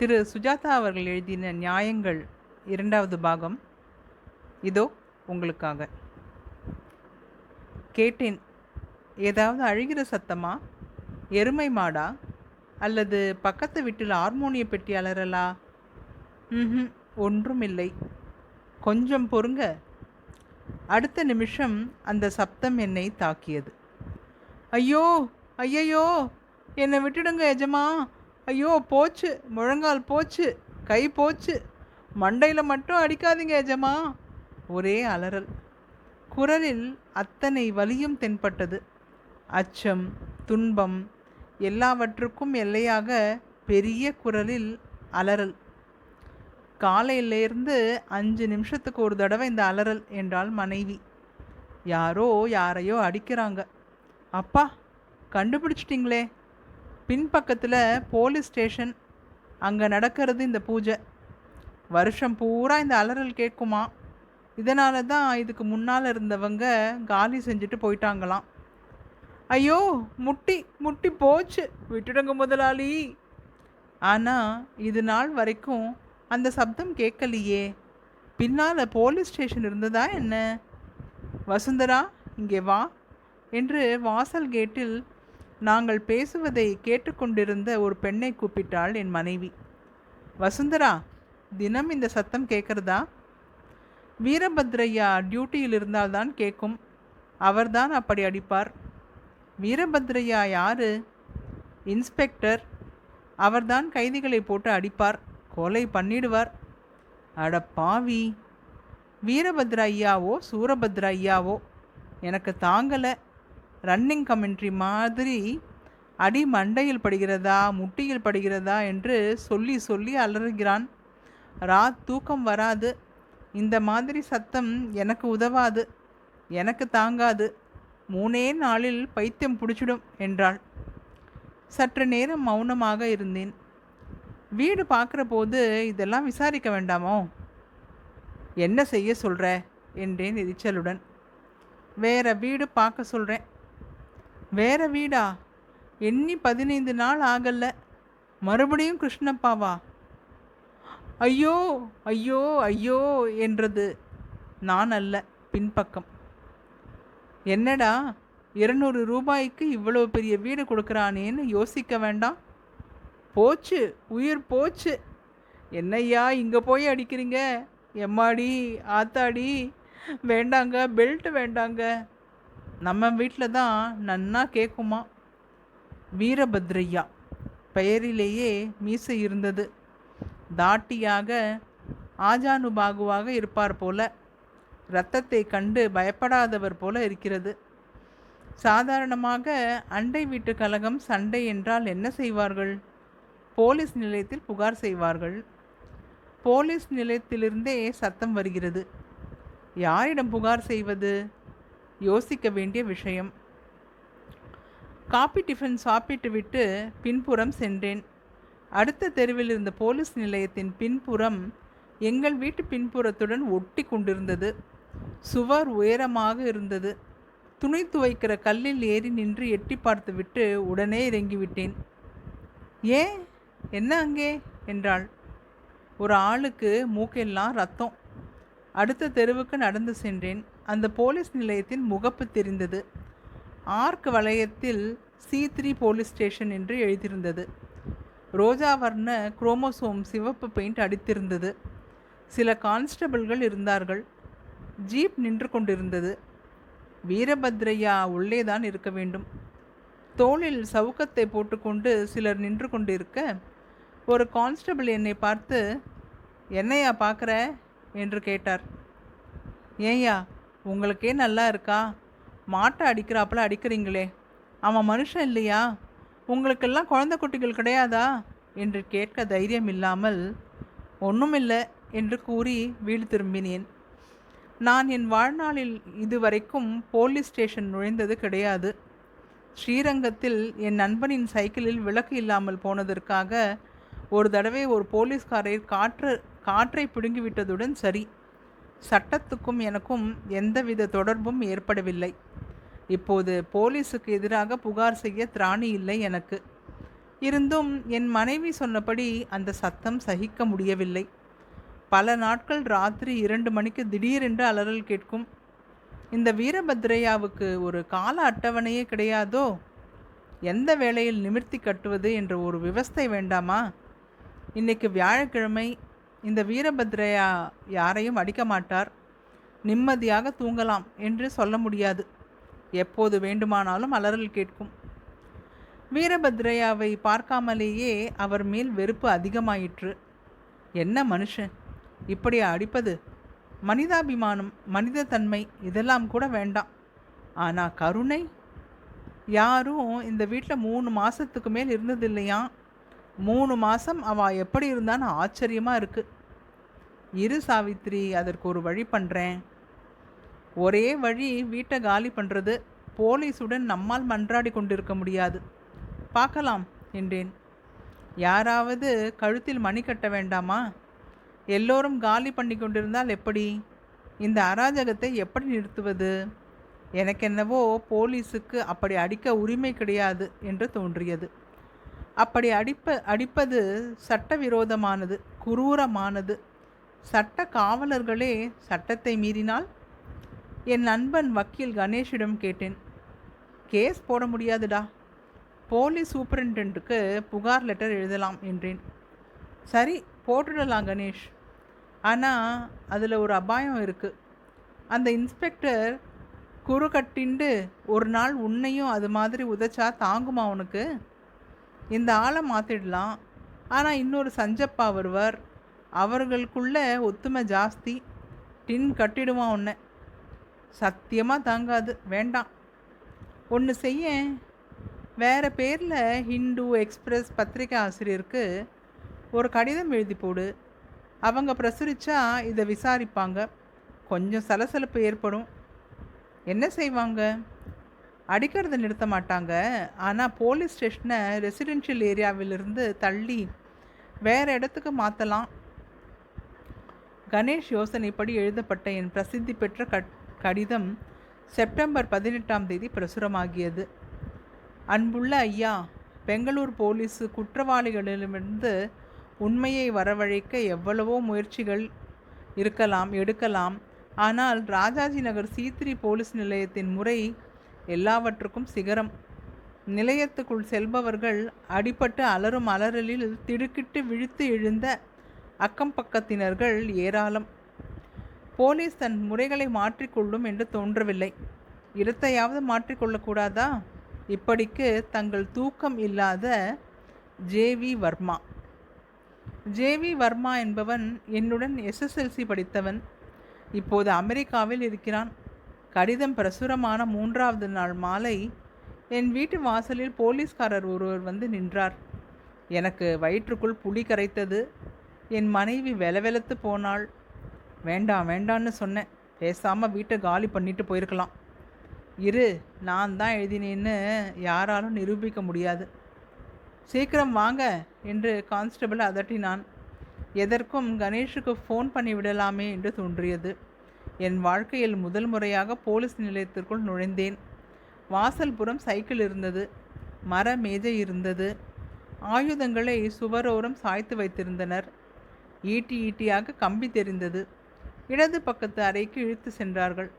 திரு சுஜாதா அவர்கள் எழுதின நியாயங்கள் இரண்டாவது பாகம். இதோ உங்களுக்காக. கேட்டேன் ஏதாவது அழுகிற சத்தமா? எருமை மாடா? அல்லது பக்கத்து வீட்டில் ஹார்மோனிய பெட்டி அலறலா? ம் ஒன்றும் இல்லை கொஞ்சம் பொறுங்க. அடுத்த நிமிஷம் அந்த சப்தம் என்னை தாக்கியது. ஐயோ ஐயையோ என்னை விட்டுடுங்க எஜமா. ஐயோ போச்சு. முழங்கால் போச்சு. கை போச்சு. மண்டையில் மட்டும் அடிக்காதீங்க எஜமா. ஒரே அலறல். குரலில் அத்தனை வலியும் தென்பட்டது. அச்சம் துன்பம் எல்லாவற்றுக்கும் எல்லையாக பெரிய குரலில் அலறல். காலையிலேருந்து அஞ்சு நிமிஷத்துக்கு ஒரு தடவை இந்த அலறல் என்றால் மனைவி. யாரோ யாரையோ அடிக்கிறாங்க. அப்பா கண்டுபிடிச்சிட்டிங்களே. பின்பக்கத்தில் போலீஸ் ஸ்டேஷன் அங்கே நடக்கிறது இந்த பூஜை. வருஷம் பூரா இந்த அலறல் கேட்குமா? இதனால தான் இதுக்கு முன்னால் இருந்தவங்க காலி செஞ்சுட்டு போயிட்டாங்களாம். ஐயோ முட்டி முட்டி போச்சு. விட்டுடுங்க முதலாளி. ஆனால் இது நாள் வரைக்கும் அந்த சப்தம் கேட்கலையே. பின்னால் போலீஸ் ஸ்டேஷன் இருந்ததா என்ன? வசுந்தரா இங்கே வா என்று வாசல் கேட்டில் நாங்கள் பேசுவதை கேட்டுக்கொண்டிருந்த ஒரு பெண்ணை கூப்பிட்டாள் என் மனைவி. வசுந்தரா தினம் இந்த சத்தம் கேட்குறதா? வீரபத்ரையா டியூட்டியில் இருந்தால்தான் கேட்கும். அவர்தான் அப்படி அடிப்பார். வீரபத்ரையா யாரு? இன்ஸ்பெக்டர். அவர்தான் கைதிகளை போட்டு அடிப்பார். கொலை பண்ணிடுவார். அட பாவி! வீரபத்ர ஐயாவோ சூரபத்ர ஐயாவோ எனக்கு தாங்கலை. ரன்னிங் கமெண்ட்ரி மாதிரி அடி மண்டையில் படுகிறதா முட்டியில் படுகிறதா என்று சொல்லி சொல்லி அலறுகிறான். ரா தூக்கம் வராது. இந்த மாதிரி சத்தம் எனக்கு உதவாது. எனக்கு தாங்காது. மூணே நாளில் பைத்தியம் பிடிச்சிடும் என்றாள். சற்று நேரம் மௌனமாக இருந்தேன். வீடு பார்க்குற போது இதெல்லாம் விசாரிக்க வேண்டாமோ? என்ன செய்ய சொல்கிற என்றேன் எரிச்சலுடன். வேற வீடு பார்க்க சொல்கிறேன் வேற வீடா? எண்ணி பதினைந்து நாள் ஆகல. மறுபடியும் கிருஷ்ணப்பாவா? ஐயோ ஐயோ ஐயோ என்றது. நான் அல்ல பின்பக்கம். என்னடா இருநூறு ரூபாய்க்கு இவ்வளோ பெரிய வீடு கொடுக்குறானேன்னு யோசிக்க வேண்டாம்? போச்சு உயிர் போச்சு. என்னய்யா இங்கே போய் அடிக்கிறீங்க? எம்மாடி ஆத்தாடி? வேண்டாங்க பெல்ட் வேண்டாங்க. நம்ம வீட்டில் தான் நன்னா கேட்குமா வீரபத்ரையா பெயரிலேயே மீசை இருந்தது. தாட்டியாக ஆஜானுபாகுவாக இருப்பார் போல. இரத்தத்தை கண்டு பயப்படாதவர் போல இருக்கிறது. சாதாரணமாக அண்டை வீட்டு கலகம் சண்டை என்றால் என்ன செய்வார்கள்? போலீஸ் நிலையத்தில் புகார் செய்வார்கள். போலீஸ் நிலையத்திலிருந்தே சத்தம் வருகிறது. யாரிடம் புகார் செய்வது? யோசிக்க வேண்டிய விஷயம். காப்பி டிஃபன் சாப்பிட்டு விட்டு பின்புறம் சென்றேன். அடுத்த தெருவில் இருந்த போலீஸ் நிலையத்தின் பின்புறம் எங்கள் வீட்டு பின்புறத்துடன் ஒட்டி கொண்டிருந்தது. சுவர் உயரமாக இருந்தது. துணி துவைக்கிற கல்லில் ஏறி நின்று எட்டி பார்த்துவிட்டு உடனே இறங்கிவிட்டேன். ஏன்? என்ன அங்கே? என்றாள். ஒரு ஆளுக்கு மூக்கெல்லாம் ரத்தம். அடுத்த தெருவுக்கு நடந்து சென்றேன். அந்த போலீஸ் நிலையத்தின் முகப்பு தெரிந்தது. ஆர்க் வளையத்தில் சி த்ரீ போலீஸ் ஸ்டேஷன் என்று எழுதியிருந்தது. ரோஜா வர்ண குரோமோசோம் சிவப்பு பெயிண்ட் அடித்திருந்தது. சில கான்ஸ்டபிள்கள் இருந்தார்கள். ஜீப் நின்று கொண்டிருந்தது. வீரபத்ரையா உள்ளேதான் இருக்க வேண்டும். தோளில் சவுக்கத்தை போட்டுக்கொண்டு சிலர் நின்று கொண்டிருக்க ஒரு கான்ஸ்டபிள் என்னை பார்த்து என்னையா பார்க்குற? என்று கேட்டார். ஏய்யா உங்களுக்கே நல்லா இருக்கா? மாட்டை அடிக்கிறாப்புல அடிக்கிறீங்களே. அவன் மனுஷன் இல்லையா? உங்களுக்கெல்லாம் குழந்தை குட்டிகள் கிடையாதா? என்று கேட்க தைரியம் இல்லாமல் ஒன்றுமில்லை என்று கூறி வீடு திரும்பினேன். நான் என் வாழ்நாளில் இதுவரைக்கும் போலீஸ் ஸ்டேஷன் நுழைந்தது கிடையாது. ஸ்ரீரங்கத்தில் என் நண்பனின் சைக்கிளில் விளக்கு இல்லாமல் போனதற்காக ஒரு தடவை ஒரு போலீஸ்காரர் காற்று காற்றை பிடுங்கிவிட்டதுடன் சரி. சட்டத்துக்கும் எனக்கும் எந்தவித தொடர்பும் ஏற்படவில்லை. இப்போது போலீஸுக்கு எதிராக புகார் செய்ய திராணி இல்லை எனக்கு. இருந்தும் என் மனைவி சொன்னபடி அந்த சத்தம் சகிக்க முடியவில்லை. பல நாட்கள் ராத்திரி இரண்டு மணிக்கு திடீரென்று அலறல் கேட்கும். இந்த வீரபத்ரையாவுக்கு ஒரு கால அட்டவணையே கிடையாதோ? எந்த வேளையில் நிமிர்த்தி கட்டுவது என்ற ஒரு விவஸ்தை வேண்டாமா? இன்னைக்கு வியாழக்கிழமை இந்த வீரபத்ரையா யாரையும் அடிக்க மாட்டார். நிம்மதியாக தூங்கலாம் என்று சொல்ல முடியாது. எப்போது வேண்டுமானாலும் அலறல் கேட்கும். வீரபத்ரையாவை பார்க்காமலேயே அவர் மேல் வெறுப்பு அதிகமாயிற்று. என்ன மனுஷன்? இப்படி அடிப்பது? மனிதாபிமானம் மனித தன்மை இதெல்லாம் கூட வேண்டாம். ஆனால் கருணை? யாரும் இந்த வீட்டில் மூணு மாதத்துக்கு மேல் இருந்தது இல்லையா மூணு மாதம் அவள் எப்படி இருந்தான்னு ஆச்சரியமாக இருக்குது இரு சாவித்ரி அதற்கு ஒரு வழி பண்ணுறேன் ஒரே வழி வீட்டை காலி பண்ணுறது போலீஸுடன் நம்மால் மன்றாடி கொண்டிருக்க முடியாது. பார்க்கலாம் என்றேன். யாராவது கழுத்தில் மணி கட்ட வேண்டாமா? எல்லோரும் காலி பண்ணி கொண்டிருந்தால் எப்படி? இந்த அராஜகத்தை எப்படி நிறுத்துவது? எனக்கென்னவோ போலீஸுக்கு அப்படி அடிக்க உரிமை கிடையாது என்று தோன்றியது. அப்படி அடிப்ப அடிப்பது சட்டவிரோதமானது குரூரமானது. சட்ட காவலர்களே சட்டத்தை மீறினால்? என் நண்பன் வக்கீல் கணேஷிடம் கேட்டேன். கேஸ் போட முடியாதுடா. போலீஸ் சூப்பரிண்டென்ட்டுக்கு புகார் லெட்டர் எழுதலாம் என்றேன். சரி போட்டுடலாம் கணேஷ். ஆனால் அதில் ஒரு அபாயம் இருக்குது அந்த இன்ஸ்பெக்டர் குறு கட்டிண்டு ஒரு நாள் உன்னையும் அது மாதிரி உதைச்சா தாங்குமா உனக்கு? இந்த ஆளை மாற்றிடலாம் ஆனால் இன்னொரு சஞ்சப்பா வருவார். அவர்களுக்குள்ளே ஒத்துமை ஜாஸ்தி. டின் கட்டிடுவான் உன்னை. சத்தியமாக தாங்காது. வேண்டாம். ஒன்று செய்ய. வேறு பேரில் ஹிந்து எக்ஸ்பிரஸ் பத்திரிக்கை ஆசிரியருக்கு ஒரு கடிதம் எழுதி போடு. அவங்க பிரசுரித்தா இதை விசாரிப்பாங்க. கொஞ்சம் சலசலப்பு ஏற்படும். என்ன செய்வாங்க? அடிக்கிறத நிறுத்த மாட்டாங்க. ஆனால் போலீஸ் ஸ்டேஷனை ரெசிடென்ஷியல் ஏரியாவிலிருந்து தள்ளி வேறு இடத்துக்கு மாற்றலாம் கணேஷ் யோசனைப்படி எழுதப்பட்ட என் பிரசித்தி பெற்ற கட் கடிதம் செப்டம்பர் பதினெட்டாம் தேதி பிரசுரமாகியது. அன்புள்ள ஐயா பெங்களூர் போலீஸு குற்றவாளிகளிடமிருந்து உண்மையை வரவழைக்க எவ்வளவோ முயற்சிகள் இருக்கலாம் எடுக்கலாம். ஆனால் ராஜாஜி நகர் சீத்திரி போலீஸ் நிலையத்தின் முறை எல்லாவற்றுக்கும் சிகரம். நிலையத்துக்குள் செல்பவர்கள் அடிபட்டு அலறும் அலறலில் திடுக்கிட்டு விழித்து எழுந்த அக்கம் பக்கத்தினர்கள் ஏராளம். போலீஸ் தன் முறைகளை மாற்றிக்கொள்ளும் என்று தோன்றவில்லை. இடத்தையாவது மாற்றிக்கொள்ளக்கூடாதா இப்படிக்கு தங்கள் தூக்கம் இல்லாத ஜேவி வர்மா. ஜேவி வர்மா என்பவன் என்னுடன் எஸ்எஸ்எல்சி படித்தவன். இப்போது அமெரிக்காவில் இருக்கிறான். கடிதம் பிரசுரமான மூன்றாவது நாள் மாலை என் வீட்டு வாசலில் போலீஸ்காரர் ஒருவர் வந்து நின்றார். எனக்கு வயிற்றுக்குள் புளி கரைத்தது. என் மனைவி வெலவெலத்து போனாள். வேண்டாம் வேண்டான்னு சொன்னேன். பேசாமல் வீட்டை காலி பண்ணிட்டு போயிருக்கலாம். இரு நான் தான் எழுதினேன்னு யாராலும் நிரூபிக்க முடியாது. சீக்கிரம் வாங்க என்று கான்ஸ்டபிள் அதட்டினான். எதற்கும் கணேஷுக்கு ஃபோன் பண்ணி விடலாமே என்று தோன்றியது. என் வாழ்க்கையில் முதல் முறையாக போலீஸ் நிலையத்திற்குள் நுழைந்தேன். வாசல்புறம் சைக்கிள் இருந்தது. மர மேஜை இருந்தது. ஆயுதங்களை சுவரோரம் சாய்த்து வைத்திருந்தனர். ஈட்டி ஈட்டியாக கம்பி தெரிந்தது. இடது பக்கத்து அறைக்கு இழுத்து சென்றார்கள்.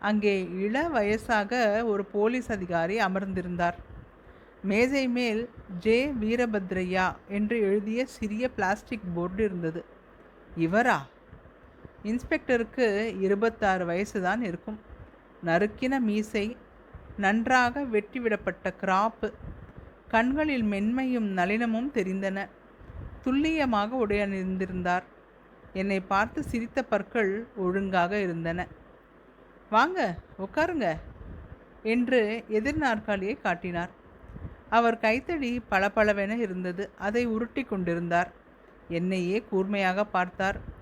அங்கே இள வயசாக ஒரு போலீஸ் அதிகாரி அமர்ந்திருந்தார். மேஜை மேல் ஜே வீரபத்ரையா என்று எழுதிய சிறிய பிளாஸ்டிக் போர்டு இருந்தது. இவரா? இன்ஸ்பெக்டருக்கு இருபத்தாறு வயசு தான் இருக்கும். நறுக்கின மீசை நன்றாக வெட்டிவிடப்பட்ட கிராப்பு கண்களில் மென்மையும் நளினமும் தெரிந்தன. துல்லியமாக உடையணிந்திருந்தார். என்னை பார்த்து சிரித்த பற்கள் ஒழுங்காக இருந்தன. வாங்க உட்காருங்க என்று எதிர் நாற்காலியை காட்டினார். அவர் கைத்தடி பளபளவென இருந்தது. அதை உருட்டி கொண்டிருந்தார். என்னையே கூர்மையாக பார்த்தார்.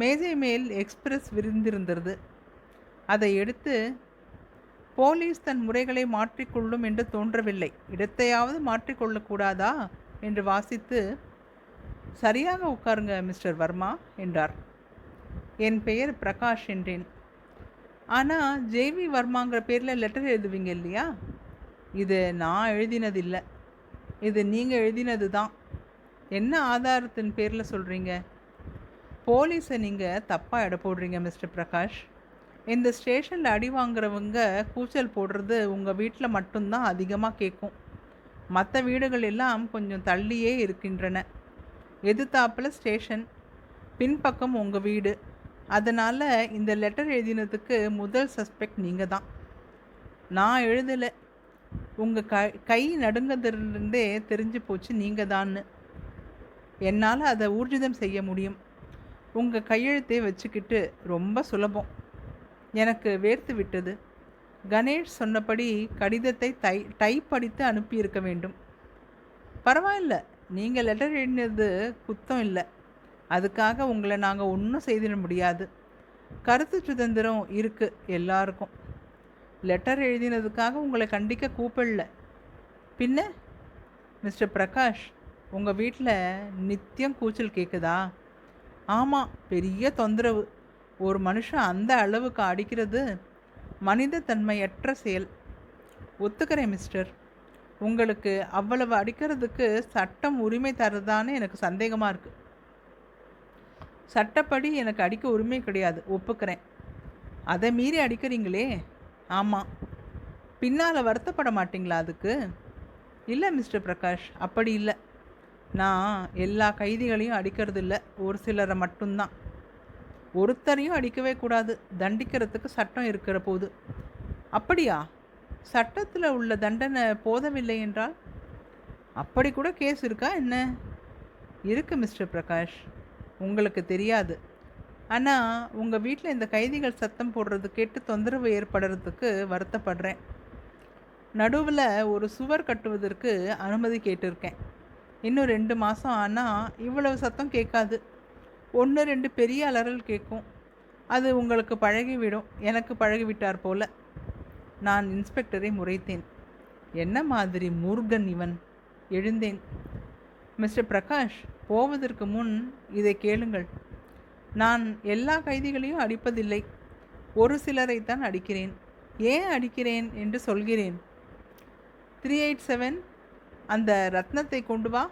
மேஜை மேல் எக்ஸ்பிரஸ் விரிந்திருந்தது. அதை எடுத்து போலீஸ் தன் முறைகளை மாற்றிக்கொள்ளும் என்று தோன்றவில்லை. இடத்தையாவது மாற்றிக்கொள்ளக்கூடாதா என்று வாசித்து சரியாக உட்காருங்க மிஸ்டர் வர்மா என்றார். என் பெயர் பிரகாஷ் என்றேன். ஆனால் ஜேவி வர்மாங்கிற பேரில் லெட்டர் எழுதுவீங்க இல்லையா? இது நான் எழுதினதில்லை. இது நீங்கள் எழுதினது தான். என்ன ஆதாரத்தின் பேரில் சொல்கிறீங்க போலீஸை நீங்கள் தப்பாக எடை போடுறீங்க மிஸ்டர் பிரகாஷ். இந்த ஸ்டேஷனில் அடி வாங்குறவங்க கூச்சல் போடுறது உங்கள் வீட்டில் மட்டும்தான் அதிகமாக கேட்கும் மற்ற வீடுகள் எல்லாம் கொஞ்சம் தள்ளியே இருக்கின்றன. எதிர்த்தாப்பில் ஸ்டேஷன் பின்பக்கம் உங்கள் வீடு. அதனால் இந்த லெட்டர் எழுதினதுக்கு முதல் சஸ்பெக்ட் நீங்கள் தான். நான் எழுதலை. உங்கள் க கை நடுங்கதிலிருந்தே தெரிஞ்சு போச்சு நீங்கள் தான்னு. என்னால் அதை ஊர்ஜிதம் செய்ய முடியும். உங்கள் கையெழுத்தை வச்சுக்கிட்டு ரொம்ப சுலபம். எனக்கு வேர்த்து விட்டது. கணேஷ் சொன்னபடி கடிதத்தை தை டைப் அடித்து அனுப்பியிருக்க வேண்டும். பரவாயில்ல நீங்கள் லெட்டர் எழுதினது குத்தம் இல்லை. அதுக்காக உங்களை நாங்கள் ஒன்றும் செய்திட முடியாது. கருத்து சுதந்திரம் இருக்குது எல்லாருக்கும். லெட்டர் எழுதினதுக்காக உங்களை கண்டிக்க கூப்பிடல. பின்ன மிஸ்டர் பிரகாஷ் உங்கள் வீட்டில் நித்தியம் கூச்சல் கேட்குதா ஆமாம் பெரிய தொந்தரவு. ஒரு மனுஷன் அந்த அளவுக்கு அடிக்கிறது மனித தன்மையற்ற செயல். ஒத்துக்கிறேன் மிஸ்டர். உங்களுக்கு அவ்வளவு அடிக்கிறதுக்கு சட்டம் உரிமை தருதான்னு எனக்கு சந்தேகமாக இருக்குது சட்டப்படி எனக்கு அடிக்க உரிமை கிடையாது. ஒப்புக்கிறேன். அதை மீறி அடிக்கிறீங்களே? ஆமாம் பின்னால் வருத்தப்பட மாட்டிங்களா அதுக்கு? இல்லை மிஸ்டர் பிரகாஷ் அப்படி இல்லை. நான் எல்லா கைதிகளையும் அடிக்கிறது இல்லை ஒரு சிலரை மட்டும்தான். ஒருத்தரையும் அடிக்கவே கூடாது. தண்டிக்கிறதுக்கு சட்டம் இருக்கிற போது. அப்படியா? சட்டத்தில் உள்ள தண்டனை போதவில்லை என்றால்? அப்படி கூட கேஸ் இருக்கா என்ன? இருக்கு மிஸ்டர் பிரகாஷ். உங்களுக்கு தெரியாது. ஆனால் உங்கள் வீட்டில் இந்த கைதிகள் சத்தம் போடுறது கேட்டு தொந்தரவு ஏற்படுறதுக்கு வருத்தப்படுறேன். நடுவில் ஒரு சுவர் கட்டுவதற்கு அனுமதி கேட்டிருக்கேன். இன்னும் ரெண்டு மாதம் ஆனால் இவ்வளவு சத்தம் கேட்காது. ஒன்று ரெண்டு பெரிய அலறல் கேட்கும். அது உங்களுக்கு பழகிவிடும். எனக்கு பழகிவிட்டார் போல. நான் இன்ஸ்பெக்டரை முறைத்தேன். என்ன மாதிரி முருகன் இவன்? எழுந்தேன். மிஸ்டர் பிரகாஷ் போவதற்கு முன் இதை கேளுங்கள். நான் எல்லா கைதிகளையும் அடிப்பதில்லை. ஒரு சிலரைத்தான் அடிக்கிறேன். ஏன் அடிக்கிறேன் என்று சொல்கிறேன். த்ரீ எயிட் செவன் அந்த ரத்னத்தை கொண்டு வா.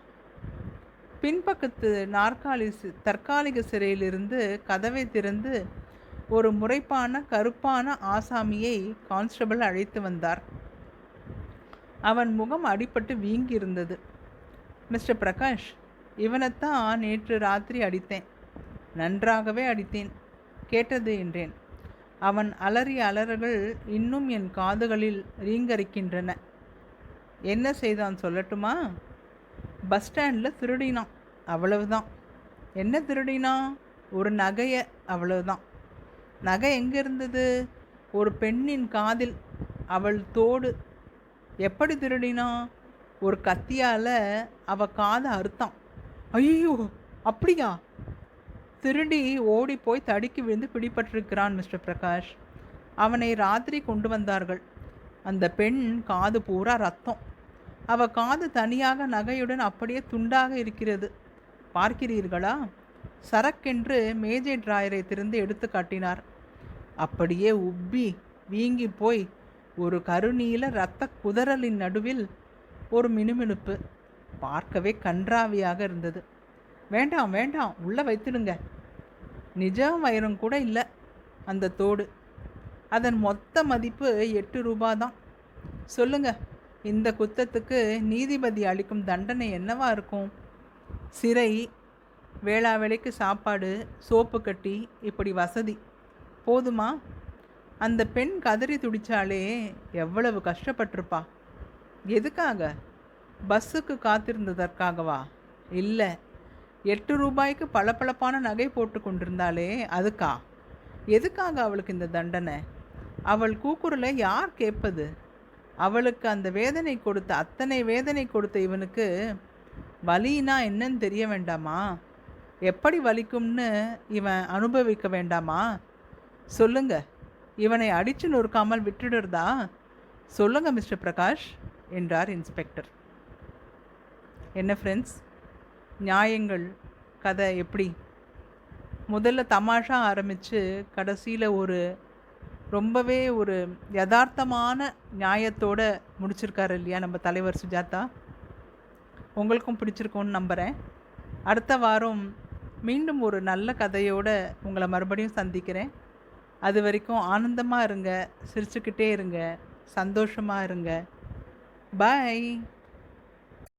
பின்பக்கத்து நாற்காலி தற்காலிக சிறையிலிருந்து கதவை திறந்து ஒரு முறைப்பான கருப்பான ஆசாமியை கான்ஸ்டபிள் அழைத்து வந்தார். அவன் முகம் அடிபட்டு வீங்கியிருந்தது. மிஸ்டர் பிரகாஷ் இவனைத்தான் நேற்று ராத்திரி அடித்தேன். நன்றாகவே அடித்தேன் கேட்டது என்றேன். அவன் அலறிய அலறுகள் இன்னும் என் காதுகளில் ரீங்கரிக்கின்றன என்ன செய்தான் சொல்லட்டுமா? பஸ் ஸ்டாண்டில் திருடினான். அவ்வளவுதான். என்ன திருடினான் ஒரு நகையை. அவ்வளவுதான். நகை எங்கே இருந்தது? ஒரு பெண்ணின் காதில் அவள் தோடு. எப்படி திருடினான் ஒரு கத்தியால் அவ காதை அறுத்தான். ஐயோ! அப்படியா? திருடி ஓடி போய் தடுக்கி விழுந்து பிடிபட்டிருக்கிறான் மிஸ்டர் பிரகாஷ். அவனை ராத்திரி கொண்டு வந்தார்கள். அந்த பெண் காது பூரா ரத்தம். அவ காது தனியாக நகையுடன் அப்படியே துண்டாக இருக்கிறது. பார்க்கிறீர்களா? சரக்கென்று மேஜை டிராயரை திறந்து எடுத்து காட்டினார். அப்படியே உப்பி வீங்கி போய் ஒரு கருநீல இரத்த குதறலின் நடுவில் ஒரு மினுமினுப்பு பார்க்கவே கன்றாவியாக இருந்தது. வேண்டாம் வேண்டாம் உள்ளே வைத்துடுங்க. நிஜம் வைரம் கூட இல்லை அந்த தோடு. அதன் மொத்த மதிப்பு எட்டு ரூபா தான் சொல்லுங்கள் இந்த குத்தத்துக்கு நீதிபதி அளிக்கும் தண்டனை என்னவா இருக்கும்? சிறை வேளா வேலைக்கு சாப்பாடு சோப்பு கட்டி இப்படி வசதி. போதுமா? அந்த பெண் கதறி துடிச்சாலே எவ்வளவு கஷ்டப்பட்டிருப்பா. எதுக்காக? பஸ்ஸுக்கு காத்திருந்ததற்காகவா? இல்லை. எட்டு ரூபாய்க்கு பளபளப்பான நகை போட்டு கொண்டிருந்தாலே அதுக்கா? எதுக்காக அவளுக்கு இந்த தண்டனை? அவள் கூக்குரலை யார் கேட்பது? அவளுக்கு அந்த வேதனை கொடுத்த அத்தனை வேதனை கொடுத்த இவனுக்கு வலினா என்னன்னு தெரிய வேண்டாமா? எப்படி வலிக்கும்னு இவன் அனுபவிக்க வேண்டாமா? சொல்லுங்க. இவனை அடிச்சு நொறுக்காமல் விட்டுடுறதா? சொல்லுங்க மிஸ்டர் பிரகாஷ் என்றார் இன்ஸ்பெக்டர். என்ன ஃப்ரெண்ட்ஸ் நியாயங்கள் கதை எப்படி? முதல்ல தமாஷா ஆரம்பித்து கடைசியில் ஒரு ரொம்பவே ஒரு யதார்த்தமான நியாயத்தோடு முடிச்சிருக்காரு இல்லையா நம்ம தலைவர் சுஜாதா? உங்களுக்கும் பிடிச்சிருக்கும்னு நம்புகிறேன் அடுத்த வாரம் மீண்டும் ஒரு நல்ல கதையோடு உங்களை மறுபடியும் சந்திக்கிறேன். அது வரைக்கும் ஆனந்தமாக இருங்க சிரிச்சுக்கிட்டே இருங்க சந்தோஷமாக இருங்க. பாய்